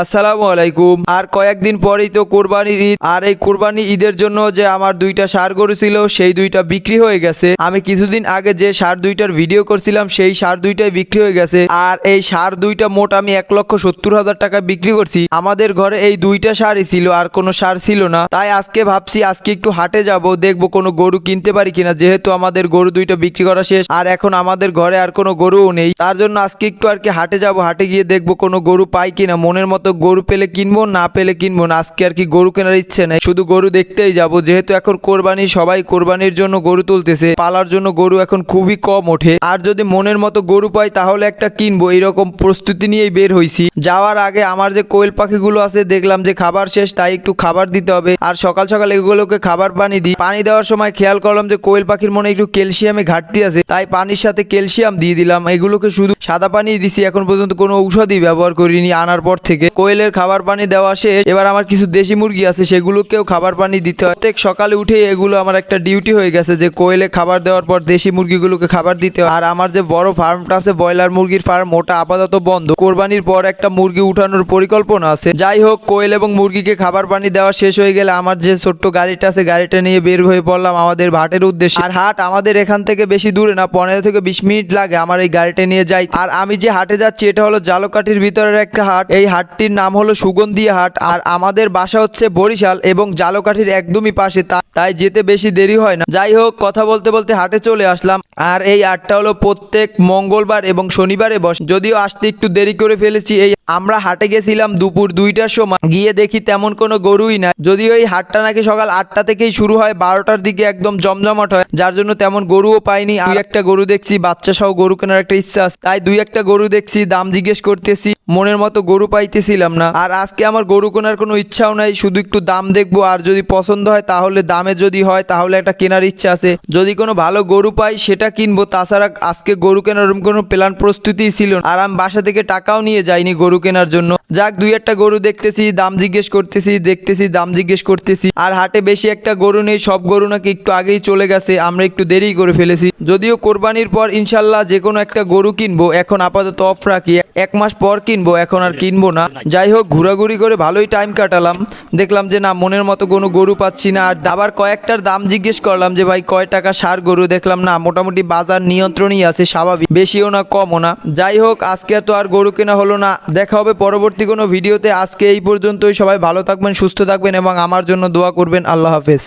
আসসালামু আলাইকুম। আর কয়েকদিন পরেই তো কোরবানির ঈদ। আর এই কোরবানি ঈদের জন্য যে আমার দুইটা সার গরু ছিল, সেই দুইটা বিক্রি হয়ে গেছে। আমি কিছুদিন আগে যে সার দুইটার ভিডিও করছিলাম, সেই সার দুইটাই বিক্রি হয়ে গেছে। আর এই সার দুইটা মোট আমি এক লক্ষ সত্তর হাজার টাকা বিক্রি করছি। আমাদের ঘরে এই দুইটা সারই ছিল, আর কোনো সার ছিল না। তাই আজকে ভাবছি, আজকে একটু হাটে যাব, দেখব কোনো গরু কিনতে পারি কিনা, যেহেতু আমাদের গরু দুইটা বিক্রি করা শেষ। আর এখন আমাদের ঘরে আর কোনো গরুও নেই। তার জন্য আজকে একটু আর কি হাটে যাব, হাটে গিয়ে দেখব কোনো গরু পাই কিনা, মনের মতো গরু পেলে কিনবো, না পেলে কিনবো না। আজকে আর কি গরু কেনার ইচ্ছে নেই। শুধু গরু দেখতেই যাব। যেহেতু এখন কোরবানি, সবাই কোরবানির জন্য গরু তুলতেছে। পালার জন্য গরু এখন খুবই কম ওঠে। আর যদি মনের মতো গরু পাই, তাহলে একটা কিনবো। এইরকম প্রস্তুতি নিয়েই বের হইছি। যাওয়ার আগে আমার যে কোয়েল পাখিগুলো আছে, দেখলাম যে খাবার শেষ, তাই একটু খাবার দিতে হবে। আর সকাল সকাল এগুলোকে খাবার পানি দিই। পানি দেওয়ার সময় খেয়াল করলাম যে কোয়েল পাখির মনে একটু ক্যালসিয়ামে ঘাটতি আছে। তাই পানির সাথে ক্যালসিয়াম দিয়ে দিলাম। এগুলোকে শুধু সাদা পানি দিছি। এখন পর্যন্ত কোনো ঔষধই ব্যবহার করিনি আনার পর থেকে। কোয়েলের খাবার পানি দেওয়া শেষ। এবার আমার কিছু দেশি মুরগি আছে, সেগুলোকেও খাবার পানি দিতে হয়। প্রত্যেক সকালে উঠে এগুলো আমার একটা ডিউটি হয়ে গেছে যে কোয়েলে খাবার দেওয়ার পর দেশি মুরগিগুলোকে খাবার দিতে হয়। আর আমার যে বড় ফার্মটা আছে, ব্রয়লার মুরগির ফার্ম, ওটা আপাতত বন্ধ। কোরবানির পর একটা মুরগি উঠানোর পরিকল্পনা আছে। যাই হোক, কোয়েল এবং মুরগিকে খাবার পানি দেওয়া শেষ হয়ে গেলে আমার যে ছোট্ট গাড়িটা আছে, গাড়িটা নিয়ে বের হয়ে পড়লাম আমাদের হাটের উদ্দেশ্যে। আর হাট আমাদের এখান থেকে বেশি দূরে না, পনেরো থেকে বিশ মিনিট লাগে আমার এই গাড়িটা নিয়ে যাই। আর আমি যে হাটে যাচ্ছি, এটা হলো জালকাঠির ভিতরের একটা হাট। এই হাটটির নাম হলো সুগন্ধি হাট আর আমাদের বাসা হচ্ছে বরিশাল এবং জালকাঠির একদমই পাশে তাই যেতে বেশি দেরি হয় না। যাই হোক, কথা বলতে বলতে হাটে চলে আসলাম। আর এই হাটটা হলো প্রত্যেক মঙ্গলবার এবং শনিবারে বস। যদিও আসতে একটু দেরি করে ফেলেছি, এই আমরা হাটে গেছিলাম দুপুর দুইটার সময়। গিয়ে দেখি তেমন কোনো গরুই না যদিও এই হাটটা নাকি সকাল আটটা থেকেই শুরু হয়, বারোটার দিকে একদম জমজমাট হয়। যার জন্য তেমন গরুও পাইনি। আর একটা গরু দেখছি বাচ্চা সহ গরু কেনার একটা ইচ্ছা আছে। তাই দুই একটা গরু দেখছি, দাম জিজ্ঞেস করতেছি, মনের মতো গরু পাইতেছিলাম না। আর আজকে আমার গরু কেনার কোনো ইচ্ছাও নাই, শুধু একটু দাম দেখব। আর যদি পছন্দ হয় তাহলে দামে যদি হয়, তাহলে একটা কেনার ইচ্ছা আছে। যদি কোনো ভালো গরু পাই, সেটা কিনবো। তাছাড়া আজকে গরু কেনার ওরকম কোনো প্ল্যান প্রস্তুতি ছিল আর আমি বাসা থেকে টাকাও নিয়ে যাইনি গরু কেনার জন্য। যাক, দুই একটা গরু দেখতেছি, দাম জিজ্ঞেস করতেছি, দেখতেছি, দাম জিজ্ঞেস করতেছি। আর হাটে বেশি একটা গরু নেই, সব গরু নাকি একটু আগেই চলে গেছে। আমরা একটু দেরি করে ফেলেছি। যদিও কোরবানির পর ইনশাল্লাহ যে কোনো একটা গরু কিনবো। এখন আপাতত অফ রাখি। এক মাস পর কিনবো, এখন আর কিনবো না। যাই হোক, ঘোরাঘুরি করে ভালোই টাইম কাটালাম। দেখলাম যে না, মনের মতো কোনো গরু পাচ্ছি না। আর আবার কয়েকটার দাম জিজ্ঞেস করলাম যে, ভাই, কয় টাকা সার গরু? দেখলাম, না, মোটামুটি বাজার নিয়ন্ত্রণই আছে, স্বাভাবিক। বেশিও না, কমও না। যাই হোক, আজকে তো আর গরু কেনা হলো না। দেখা হবে পরবর্তী কোনো ভিডিওতে। আজকে এই পর্যন্তই। সবাই ভালো থাকবেন, সুস্থ থাকবেন এবং আমার জন্য দোয়া করবেন। আল্লাহ হাফেজ।